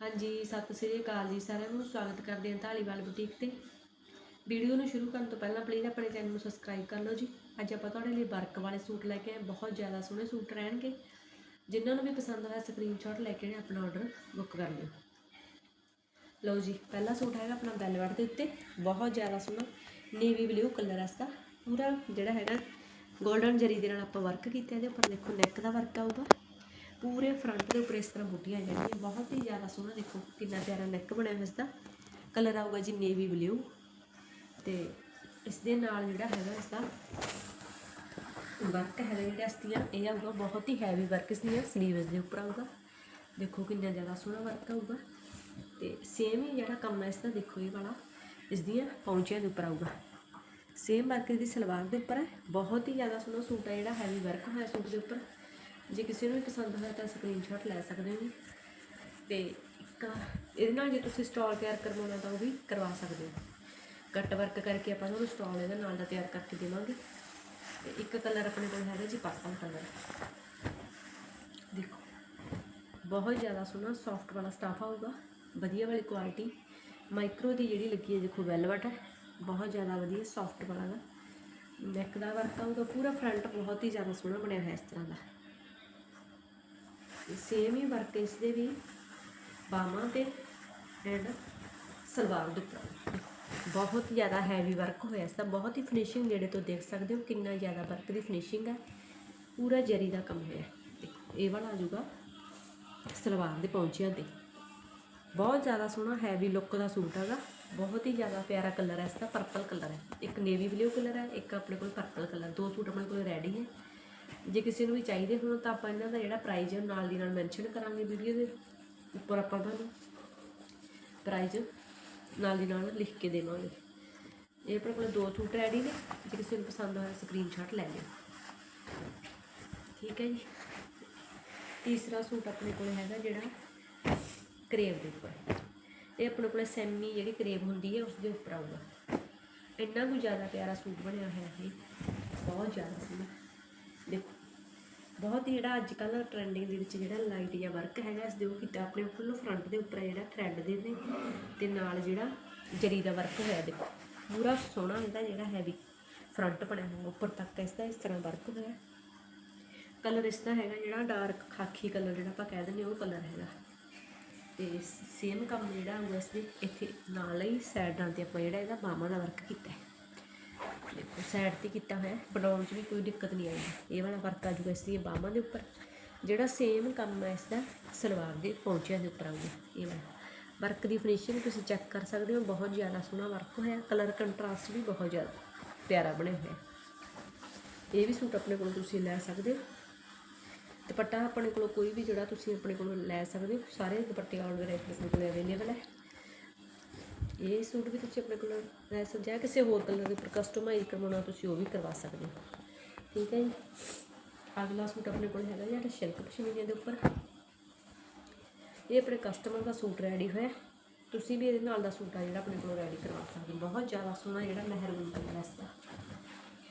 ਹਾਂਜੀ, ਸਤਿ ਸ੍ਰੀ ਅਕਾਲ ਜੀ, ਸਾਰਿਆਂ ਨੂੰ ਸਵਾਗਤ ਕਰਦੇ ਹਾਂ ਢਾਲੀਵਾਲ ਬੁਟੀਕ ਤੇ। ਵੀਡੀਓ ਨੂੰ ਸ਼ੁਰੂ ਕਰਨ ਤੋਂ ਪਹਿਲਾਂ ਪਲੀਜ਼ ਆਪਣੇ ਚੈਨਲ ਨੂੰ ਸਬਸਕ੍ਰਾਈਬ ਕਰ ਲਓ ਜੀ। ਅੱਜ ਆਪਾਂ ਤੁਹਾਡੇ ਲਈ ਵਰਕ ਵਾਲੇ ਸੂਟ ਲੈ ਕੇ ਆਏ, ਬਹੁਤ ਜ਼ਿਆਦਾ ਸੋਹਣੇ ਸੂਟ ਰਹਿਣਗੇ। ਜਿਨ੍ਹਾਂ ਨੂੰ ਵੀ ਪਸੰਦ ਹੋਇਆ ਸਕਰੀਨਸ਼ਾਟ ਲੈ ਕੇ ਆਪਣਾ ਆਰਡਰ ਬੁੱਕ ਕਰ ਲਿਓ। ਲਓ ਜੀ, ਪਹਿਲਾ ਸੂਟ ਹੈਗਾ ਆਪਣਾ ਬੈਲਵਟ ਦੇ ਉੱਤੇ, ਬਹੁਤ ਜ਼ਿਆਦਾ ਸੋਹਣਾ ਨੇਵੀ ਬਲੂ ਕਲਰ ਇਸ ਦਾ ਪੂਰਾ ਜਿਹੜਾ ਹੈਗਾ 골ਡਨ ਜਰੀ ਦੇ ਨਾਲ ਆਪਾਂ ਵਰਕ ਕੀਤਾ, ਇਹਦੇ ਉੱਪਰ ਦੇਖੋ ਨੈਕ ਦਾ ਵਰਕ ਆਊਗਾ। ਪੂਰੇ ਫਰੰਟ ਦੇ ਉੱਪਰ ਇਸ ਤਰ੍ਹਾਂ ਬੂਟੀਆਂ ਜਾਂਦੀਆਂ ਬਹੁਤ ਹੀ ਜ਼ਿਆਦਾ ਸੋਹਣਾ ਦੇਖੋ, ਕਿੰਨਾ ਪਿਆਰਾ ਨੈਕ ਬਣਿਆ ਹੋਇਆ ਇਸ ਦਾ ਕਲਰ ਆਊਗਾ ਜੀ ਨੇਵੀ ਬਲੂ ਤੇ ਇਸ ਦੇ ਨਾਲ ਜਿਹੜਾ ਹੈਗਾ ਇਸ ਦਾ ਵਰਕ ਹੈਗਾ ਜਿਹੜਾ ਅਸਤੀਆਂ ਇਹ ਆਊਗਾ ਬਹੁਤ ਹੀ ਹੈਵੀ ਵਰਕ ਇਸ ਦੀਆਂ ਸਲੀਵਸ ਦੇ ਉੱਪਰ ਆਊਗਾ। ਦੇਖੋ ਕਿੰਨਾ ਜ਼ਿਆਦਾ ਸੋਹਣਾ ਵਰਕ ਆਊਗਾ ਤੇ ਸੇਮ ਹੀ ਜਿਹੜਾ ਕੰਮ ਹੈ ਇਸ ਦਾ ਦੇਖੋ ਇਹ ਵਾਲਾ, ਇਸ ਦੀਆਂ ਪੌਂਚਿਆਂ ਦੇ ਉੱਪਰ ਆਊਗਾ। ਸੇਮ ਵਰਕ ਦੀ ਸਲਵਾਰ ਦੇ ਉੱਪਰ ਹੈ। ਬਹੁਤ ਹੀ ਜ਼ਿਆਦਾ ਸੋਹਣਾ ਸੂਟ ਹੈ ਜਿਹੜਾ ਹੈਵੀ ਵਰਕ ਹੋਇਆ ਸੂਟ ਦੇ ਉੱਪਰ। ਜੇ ਕਿਸੇ ਨੂੰ ਵੀ ਪਸੰਦ ਹੋਇਆ ਤਾਂ ਸਕਰੀਨਸ਼ਾਟ ਲੈ ਸਕਦੇ ਹੋ ਜੀ। ਤੇ ਇੱਕ ਇਹਦੇ ਨਾਲ ਜੇ ਤੁਸੀਂ ਸਟਾਲ ਤਿਆਰ ਕਰਵਾਉਣਾ ਤਾਂ ਉਹ ਵੀ ਕਰਵਾ ਸਕਦੇ ਹੋ। ਕੱਟ ਵਰਕ ਕਰਕੇ ਆਪਾਂ ਤੁਹਾਨੂੰ ਸਟਾਲ ਇਹਦੇ ਨਾਲ ਦਾ ਤਿਆਰ ਕਰਕੇ ਦੇਵਾਂਗੇ। ਤੇ ਇੱਕ ਕਲਰ ਆਪਣੇ ਕੋਲ ਹੈਗਾ ਜੀ ਪਰਪਲ ਕਲਰ ਦੇਖੋ, ਬਹੁਤ ਜ਼ਿਆਦਾ ਸੋਹਣਾ ਸੌਫਟ ਵਾਲਾ ਸਟਾਫ ਆਊਗਾ ਵਧੀਆ ਵਾਲੀ ਕੁਆਲਿਟੀ ਮਾਈਕਰੋ ਦੀ ਜਿਹੜੀ ਲੱਗੀ ਹੈ, ਦੇਖੋ ਵੈਲਵਟ ਹੈ। ਬਹੁਤ ਜ਼ਿਆਦਾ ਵਧੀਆ ਸੌਫਟ ਵਾਲਾ ਦਾ ਨੈਕ ਦਾ ਵਰਕ ਆਊਗਾ ਪੂਰਾ ਫਰੰਟ ਬਹੁਤ ਹੀ ਜ਼ਿਆਦਾ ਸੋਹਣਾ ਬਣਿਆ ਹੋਇਆ ਇਸ ਤਰ੍ਹਾਂ ਦਾ। ਸੇਮ ਹੀ ਵਰਕ ਇਸ ਦੇ ਵੀ ਬਾਹਾਂ ਤੇ ਐਂਡ ਸਲਵਾਰ ਦੇ ਉੱਪਰ। ਬਹੁਤ ਜ਼ਿਆਦਾ ਹੈਵੀ ਵਰਕ ਹੋਇਆ ਇਸ ਦਾ। ਬਹੁਤ ਹੀ ਫਿਨਿਸ਼ਿੰਗ ਨੇੜੇ ਤੋਂ ਦੇਖ ਸਕਦੇ ਹੋ ਕਿੰਨਾ ਜ਼ਿਆਦਾ ਵਰਕ ਦੀ ਫਿਨਿਸ਼ਿੰਗ ਹੈ। ਪੂਰਾ ਜਰੀ ਦਾ ਕੰਮ ਹੋਇਆ। ਦੇਖੋ, ਇਹ ਵਾਲਾ ਆ ਜਾਊਗਾ ਸਲਵਾਰ ਦੇ ਪੌਂਚਿਆਂ ਤੇ। ਬਹੁਤ ਜ਼ਿਆਦਾ ਸੋਹਣਾ ਹੈਵੀ ਲੁੱਕ ਦਾ ਸੂਟ ਹੈਗਾ। ਬਹੁਤ ਹੀ ਜ਼ਿਆਦਾ ਪਿਆਰਾ ਕਲਰ ਹੈ ਇਸ ਦਾ। ਪਰਪਲ ਕਲਰ ਹੈ। ਇੱਕ ਨੇਵੀ ਬਲੂ ਕਲਰ ਹੈ, ਇੱਕ ਆਪਣੇ ਕੋਲ ਪਰਪਲ ਕਲਰ ਦੋ ਸੂਟ ਆਪਣੇ ਕੋਲ ਰੈਡੀ ਹੈ। ਜੇ ਕਿਸੇ ਨੂੰ ਵੀ ਚਾਹੀਦੇ ਹੋਣ ਤਾਂ ਆਪਾਂ ਇਹਨਾਂ ਦਾ ਜਿਹੜਾ ਪ੍ਰਾਈਜ਼ ਹੈ ਨਾਲ ਦੀ ਨਾਲ ਮੈਂਸ਼ਨ ਕਰਾਂਗੇ ਵੀਡੀਓ ਦੇ ਉੱਪਰ ਆਪਾਂ ਤੁਹਾਨੂੰ। ਪ੍ਰਾਈਜ਼ ਨਾਲ ਦੀ ਨਾਲ ਲਿਖ ਕੇ ਦੇਵਾਂਗੇ। ਇਹ ਆਪਣੇ ਕੋਲ ਦੋ ਸੂਟ ਰੈਡੀ ਨੇ, ਜੇ ਕਿਸੇ ਨੂੰ ਪਸੰਦ ਹੋਇਆ ਸਕਰੀਨਸ਼ਾਟ ਲੈ ਲਿਓ। ਠੀਕ ਹੈ ਜੀ। ਤੀਸਰਾ ਸੂਟ ਆਪਣੇ ਕੋਲ ਹੈਗਾ ਜਿਹੜਾ ਕਰੇਵ ਦੇ ਉੱਪਰ। ਇਹ ਆਪਣੇ ਕੋਲ ਸੈਮੀ ਜਿਹੜੀ ਕਰੇਵ ਹੁੰਦੀ ਹੈ ਉਸ ਦੇ ਉੱਪਰ ਆਊਗਾ। ਇੰਨਾ ਕੁ ਜ਼ਿਆਦਾ ਪਿਆਰਾ ਸੂਟ ਬਣਿਆ ਹੋਇਆ ਇਹ। ਬਹੁਤ ਜ਼ਿਆਦਾ ਸੋਹਣਾ। ਦੇਖੋ, ਬਹੁਤ ਹੀ ਜਿਹੜਾ ਅੱਜ ਕੱਲ੍ਹ ਟ੍ਰੈਂਡਿੰਗ ਦੇ ਵਿੱਚ ਜਿਹੜਾ ਲਾਈਟ ਜਾਂ ਵਰਕ ਹੈਗਾ, ਇਸ ਦੇ ਉਹ ਕੀਤਾ ਆਪਣੇ ਫੁੱਲ ਫਰੰਟ ਦੇ ਉੱਪਰ ਜਿਹੜਾ ਥ੍ਰੈਡ ਦੇ ਨੇ ਤੇ ਨਾਲ ਜਿਹੜਾ ਜਰੀ ਦਾ ਵਰਕ ਹੋਇਆ, ਦੇਖੋ, ਪੂਰਾ ਸੋਹਣਾ ਇਹਦਾ ਜਿਹੜਾ ਹੈਵੀ ਫਰੰਟ ਬਣਿਆ ਹੋਇਆ, ਉੱਪਰ ਤੱਕ ਇਸ ਦਾ ਇਸ ਤਰ੍ਹਾਂ ਵਰਕ ਹੋਇਆ। ਕਲਰ ਇਸ ਦਾ ਹੈਗਾ ਜਿਹੜਾ ਡਾਰਕ ਖਾਕੀ ਕਲਰ ਜਿਹੜਾ ਆਪਾਂ ਕਹਿ ਦਿੰਦੇ ਹਾਂ, ਉਹ ਕਲਰ ਹੈਗਾ। ਤੇ ਸੇਮ ਕੰਮ ਜਿਹੜਾ ਹੋਊਗਾ ਇਸ ਦੇ ਇੱਥੇ ਨਾਲ ਹੀ ਸਾਈਡਾਂ ਤੇ ਆਪਾਂ ਜਿਹੜਾ ਇਹਦਾ ਬਾਹਾਂ ਦਾ ਵਰਕ ਕੀਤਾ ਹੈ। ਦੇਖੋ ਸਾਈਡ ਤੇ ਕੀਤਾ ਹੋਇਆ ਬਣਾਉਣ 'ਚ ਵੀ ਕੋਈ ਦਿੱਕਤ ਨਹੀਂ ਆਈ। ਇਹ ਵਾਲਾ ਵਰਕ ਆ ਜੂਗਾ ਇਸ ਦੀਆਂ ਬਾਹਾਂ ਦੇ ਉੱਪਰ। ਜਿਹੜਾ ਸੇਮ ਕੰਮ ਹੈ ਇਸ ਦਾ ਸਲਵਾਰ ਦੇ ਪੌਂਚਿਆਂ ਦੇ ਉੱਪਰ ਆਊਗਾ। ਇਹ ਵਾਲਾ। ਵਰਕ ਦੀ ਫਿਨਿਸ਼ਿੰਗ ਤੁਸੀਂ ਚੈੱਕ ਕਰ ਸਕਦੇ ਹੋ। ਬਹੁਤ ਜ਼ਿਆਦਾ ਸੋਹਣਾ ਵਰਕ ਹੋਇਆ। ਕਲਰ ਕੰਟਰਾਸਟ ਵੀ ਬਹੁਤ ਜ਼ਿਆਦਾ ਪਿਆਰਾ ਬਣਿਆ ਹੋਇਆ। ਇਹ ਵੀ ਸੂਟ ਆਪਣੇ ਕੋਲ ਤੁਸੀਂ ਲੈ ਸਕਦੇ ਹੋ। ਦੁਪੱਟਾ ਆਪਣੇ ਕੋਲ ਕੋਈ ਵੀ ਜਿਹੜਾ ਤੁਸੀਂ ਆਪਣੇ ਕੋਲ ਲੈ ਸਕਦੇ ਹੋ। ਸਾਰੇ ਦੁਪੱਟੇ ਆਲ ਵੈਰਾਈਟੀ ਆਪਣੇ ਕੋਲ ਅਵੇਲੇਬਲ ਹੈ। ਇਹ ਸੂਟ ਵੀ ਤੁਸੀਂ ਆਪਣੇ ਕੋਲ ਲੈ ਸਕਦੇ ਹੋ ਕਿਸੇ ਹੋਰ ਕਲਰ ਦੇ ਉੱਪਰ ਕਸਟਮਾਈਜ਼ ਕਰਵਾਉਣਾ, ਤੁਸੀਂ ਉਹ ਵੀ ਕਰਵਾ ਸਕਦੇ ਹੋ। ਠੀਕ ਹੈ ਜੀ? ਅਗਲਾ ਸੂਟ ਆਪਣੇ ਕੋਲ ਹੈਗਾ ਜਿਹੜਾ ਸ਼ਿਲਕ ਪਸ਼ਮੀਨੇ ਦੇ ਉੱਪਰ। ਇਹ ਆਪਣੇ ਕਸਟਮਰ ਦਾ ਸੂਟ ਰੈਡੀ ਹੋਇਆ। ਤੁਸੀਂ ਵੀ ਇਹਦੇ ਨਾਲ ਦਾ ਸੂਟ ਆ ਜਿਹੜਾ ਆਪਣੇ ਕੋਲ ਰੈਡੀ ਕਰਵਾ ਸਕਦੇ ਹੋ। ਬਹੁਤ ਜ਼ਿਆਦਾ ਸੋਹਣਾ ਜਿਹੜਾ ਮਹਿਰੂਨ ਕਲਰ ਹੈ ਇਸ ਦਾ।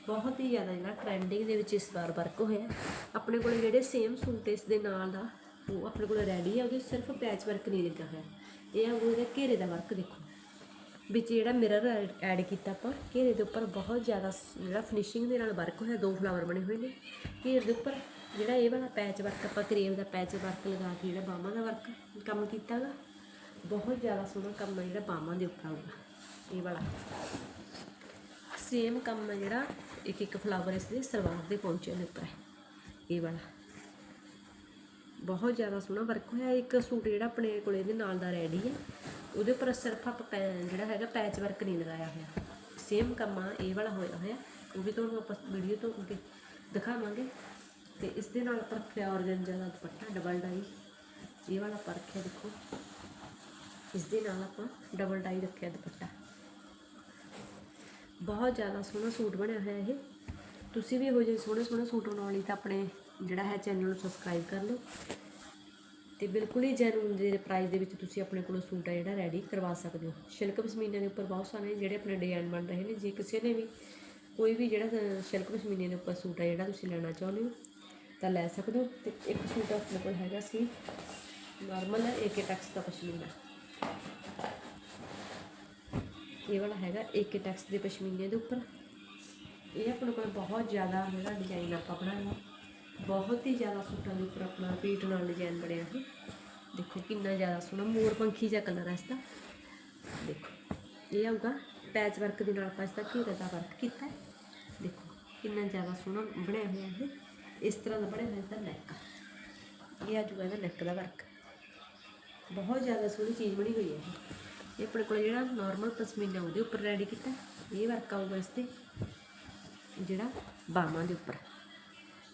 ਬਹੁਤ ਹੀ ਜ਼ਿਆਦਾ ਜਿਹੜਾ ਟ੍ਰੈਂਡਿੰਗ ਦੇ ਵਿੱਚ ਇਸ ਵਾਰ ਵਰਕ ਹੋਇਆ। ਆਪਣੇ ਕੋਲ ਜਿਹੜੇ ਸੇਮ ਸੂਟ ਇਸ ਦੇ ਨਾਲ ਦਾ, ਉਹ ਆਪਣੇ ਕੋਲ ਰੈਡੀ ਹੈ ਉਹਦੇ ਸਿਰਫ ਪੈਚ ਵਰਕ ਨਹੀਂ ਲੱਗਾ ਹੋਇਆ। ਇਹ ਆ ਉਹਦੇ ਘੇਰੇ ਦਾ ਵਰਕ ਦੇਖੋ। ਵਿੱਚ ਜਿਹੜਾ ਮਿਰਰ ਐਡ ਕੀਤਾ ਆਪਾਂ, ਘੇਰੇ ਦੇ ਉੱਪਰ ਬਹੁਤ ਜ਼ਿਆਦਾ ਜਿਹੜਾ ਫਿਨਿਸ਼ਿੰਗ ਦੇ ਨਾਲ ਵਰਕ ਹੋਇਆ, ਦੋ ਫਲਾਵਰ ਬਣੇ ਹੋਏ ਨੇ। ਘੇਰੇ ਦੇ ਉੱਪਰ ਜਿਹੜਾ ਇਹ ਵਾਲਾ ਪੈਚ ਵਰਕ ਆਪਾਂ ਕਰੇਵ ਦਾ ਪੈਚ ਵਰਕ ਲਗਾ ਕੇ ਜਿਹੜਾ ਬਾਹਾਂ ਦਾ ਵਰਕ ਕੰਮ ਕੀਤਾਗਾ ਬਹੁਤ ਜ਼ਿਆਦਾ ਸੋਹਣਾ ਕੰਮ ਹੈ ਜਿਹੜਾ ਬਾਹਾਂ ਦੇ ਉੱਪਰ ਆਊਗਾ, ਇਹ ਵਾਲਾ। ਸੇਮ ਕੰਮ ਹੈ ਜਿਹੜਾ ਇੱਕ ਇੱਕ ਫਲਾਵਰ ਇਸ ਦੇ ਸਲਵਾਰ ਦੇ ਪਹੁੰਚੇ ਦੇ ਉੱਪਰ ਇਹ ਵਾਲਾ। ਬਹੁਤ ਜ਼ਿਆਦਾ ਸੋਹਣਾ ਵਰਕ ਹੋਇਆ, ਇੱਕ ਸੂਟ ਜਿਹੜਾ ਆਪਣੇ ਕੋਲ ਇਹਦੇ ਨਾਲ ਦਾ ਰੈਡੀ ਹੈ ਉਹਦੇ ਉੱਪਰ ਸਿਰਫ ਆਪਾਂ ਪੈ- ਜਿਹੜਾ ਹੈਗਾ ਪੈਚ ਵਰਕ ਨਹੀਂ ਲਗਾਇਆ ਹੋਇਆ। ਸੇਮ ਕੰਮਾਂ, ਇਹ ਵਾਲਾ ਹੋਇਆ ਹੋਇਆ। ਉਹ ਵੀ ਤੁਹਾਨੂੰ ਆਪਾਂ ਵੀਡੀਓ ਤੋਂ ਅੱਗੇ ਦਿਖਾਵਾਂਗੇ। ਤੇ ਇਸ ਦੇ ਨਾਲ ਆਪਾਂ ਰੱਖਿਆ ਔਰਗੰਜਾ ਦਾ ਦੁਪੱਟਾ ਡਬਲ ਡਾਈ ਇਹ ਵਾਲਾ ਆਪਾਂ ਰੱਖਿਆ ਦੇਖੋ। ਇਸ ਦੇ ਨਾਲ ਆਪਾਂ ਡਬਲ ਡਾਈ ਰੱਖਿਆ ਦੁਪੱਟਾ। ਬਹੁਤ ਜ਼ਿਆਦਾ ਸੋਹਣਾ ਸੂਟ ਬਣਿਆ ਹੋਇਆ ਇਹ। ਤੁਸੀਂ ਵੀ ਇਹੋ ਜਿਹੇ ਸੋਹਣੇ ਸੋਹਣੇ ਸੂਟ ਬਣਾਉਣ ਲਈ ਤਾਂ ਆਪਣੇ ਜਿਹੜਾ ਹੈ ਚੈਨਲ ਨੂੰ ਸਬਸਕ੍ਰਾਈਬ ਕਰ ਲਓ। ਤੇ ਬਿਲਕੁਲ ਹੀ ਜੈਨੂਨ ਦੇ ਪ੍ਰਾਈਸ ਦੇ ਵਿੱਚ ਤੁਸੀਂ ਆਪਣੇ ਕੋਲੋਂ ਸੂਟ ਆ ਜਿਹੜਾ ਰੈਡੀ ਕਰਵਾ ਸਕਦੇ ਹੋ। ਸ਼ਿਲਕ ਪਸ਼ਮੀਨੇ ਦੇ ਉੱਪਰ ਬਹੁਤ ਸਾਰੇ ਜਿਹੜੇ ਆਪਣੇ ਡਿਜ਼ਾਈਨ ਬਣ ਰਹੇ ਨੇ, ਜੇ ਕਿਸੇ ਨੇ ਵੀ ਕੋਈ ਵੀ ਜਿਹੜਾ ਸ਼ਿਲਕ ਪਸ਼ਮੀਨੇ ਦੇ ਉੱਪਰ ਸੂਟ ਆ ਜਿਹੜਾ ਤੁਸੀਂ ਲੈਣਾ ਚਾਹੁੰਦੇ ਹੋ, ਤਾਂ ਲੈ ਸਕਦੇ ਹੋ। ਤੇ ਇੱਕ ਸੂਟ ਆਪਣੇ ਕੋਲ ਹੈਗਾ ਸੀ ਨਾਰਮਲ ਏਕੇ ਟੈਕਸ ਦਾ ਪਸ਼ਮੀਨਾ। ਇਹ ਵਾਲਾ ਹੈਗਾ ਏਕੇ ਟੈਕਸ ਦੇ ਪਸ਼ਮੀਨੇ ਦੇ ਉੱਪਰ। ਇਹ ਆਪਣੇ ਕੋਲ ਬਹੁਤ ਜ਼ਿਆਦਾ ਜਿਹੜਾ ਡਿਜ਼ਾਈਨ ਆਪਾਂ ਬਣਾਇਆ। ਬਹੁਤ ਹੀ ਜ਼ਿਆਦਾ ਸੂਟਾਂ ਦੇ ਉੱਪਰ ਆਪਣਾ ਪੀਟ ਨਾਲ ਡਿਜ਼ਾਈਨ ਬਣਿਆ ਹੈ ਦੇਖੋ ਕਿੰਨਾ ਜ਼ਿਆਦਾ ਸੋਹਣਾ, ਮੋਰ ਪੰਖੀ ਜਿਹਾ ਕਲਰ ਹੈ ਇਸਦਾ ਦੇਖੋ, ਇਹ ਆਊਗਾ ਪੈਚ ਵਰਕ ਦੇ ਨਾਲ ਆਪਾਂ ਇਸਦਾ ਘੇਰੇ ਦਾ ਵਰਕ ਕੀਤਾ। ਹੈ ਦੇਖੋ, ਕਿੰਨਾ ਜ਼ਿਆਦਾ ਸੋਹਣਾ ਬਣਿਆ ਹੋਇਆ ਹੈ ਇਸ ਤਰ੍ਹਾਂ ਦਾ ਬਣਿਆ ਹੋਇਆ ਇਸਦਾ ਨੈਕ ਇਹ ਆ ਜੂਗਾ ਇਹਦਾ ਨੈਕ ਦਾ ਵਰਕ ਬਹੁਤ ਜ਼ਿਆਦਾ ਸੋਹਣੀ ਚੀਜ਼ ਬਣੀ ਹੋਈ ਹੈ ਇਹ। ਆਪਣੇ ਕੋਲ ਜਿਹੜਾ ਨਾਰਮਲ ਪਸ਼ਮੀਨਾ ਉਹਦੇ ਉੱਪਰ ਰੈਡੀ ਕੀਤਾ। ਇਹ ਵਰਕ ਆਊਗਾ ਇਸ ਤੇ, ਜਿਹੜਾ ਬਾਹਾਂ ਦੇ ਉੱਪਰ।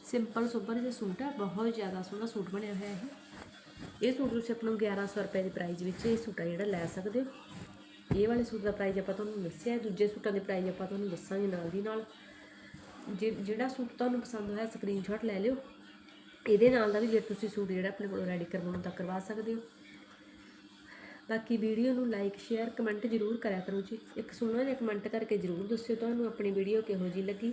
ਸਿੰਪਲ ਸੁਪਰ ਜਿਹਾ ਸੂਟ ਹੈ ਬਹੁਤ ਜ਼ਿਆਦਾ ਸੋਹਣਾ ਸੂਟ ਬਣਿਆ ਹੋਇਆ ਹੈ ਇਹ ਸੂਟ ਤੁਸੀਂ ਆਪਣਾ 1100 ਰੁਪਏ ਦੇ ਪ੍ਰਾਈਸ ਵਿੱਚ ਇਹ ਸੂਟ ਆ ਜਿਹੜਾ ਲੈ ਸਕਦੇ ਹੋ। ਇਹ ਵਾਲੇ ਸੂਟ ਦਾ ਪ੍ਰਾਈਸ ਆਪਾਂ ਤੁਹਾਨੂੰ ਦੱਸਿਆ, ਦੂਜੇ ਸੂਟਾਂ ਦੇ ਪ੍ਰਾਈਸ ਆਪਾਂ ਤੁਹਾਨੂੰ ਦੱਸਾਂਗੇ ਨਾਲ ਦੀ ਨਾਲ। ਜੇ, ਜਿਹੜਾ ਸੂਟ ਤੁਹਾਨੂੰ ਪਸੰਦ ਹੋਇਆ ਸਕਰੀਨਸ਼ਾਟ ਲੈ ਲਿਓ। ਇਹਦੇ ਨਾਲ ਦਾ ਵੀ ਜੇ ਤੁਸੀਂ ਸੂਟ ਜਿਹੜਾ ਆਪਣੇ ਕੋਲੋਂ ਰੈਡੀ ਕਰਵਾਉਣਾ ਤਾਂ ਕਰਵਾ ਸਕਦੇ ਹੋ। ਬਾਕੀ ਵੀਡੀਓ ਨੂੰ ਲਾਈਕ ਸ਼ੇਅਰ ਕਮੈਂਟ ਜ਼ਰੂਰ ਕਰਿਆ ਕਰੋ ਜੀ। ਇੱਕ ਸੋਹਣਾ ਜਿਹਾ ਕਮੈਂਟ ਕਰਕੇ ਜ਼ਰੂਰ ਦੱਸਿਓ ਤੁਹਾਨੂੰ ਆਪਣੀ ਵੀਡੀਓ ਕਿਹੋ ਜਿਹੀ ਲੱਗੀ।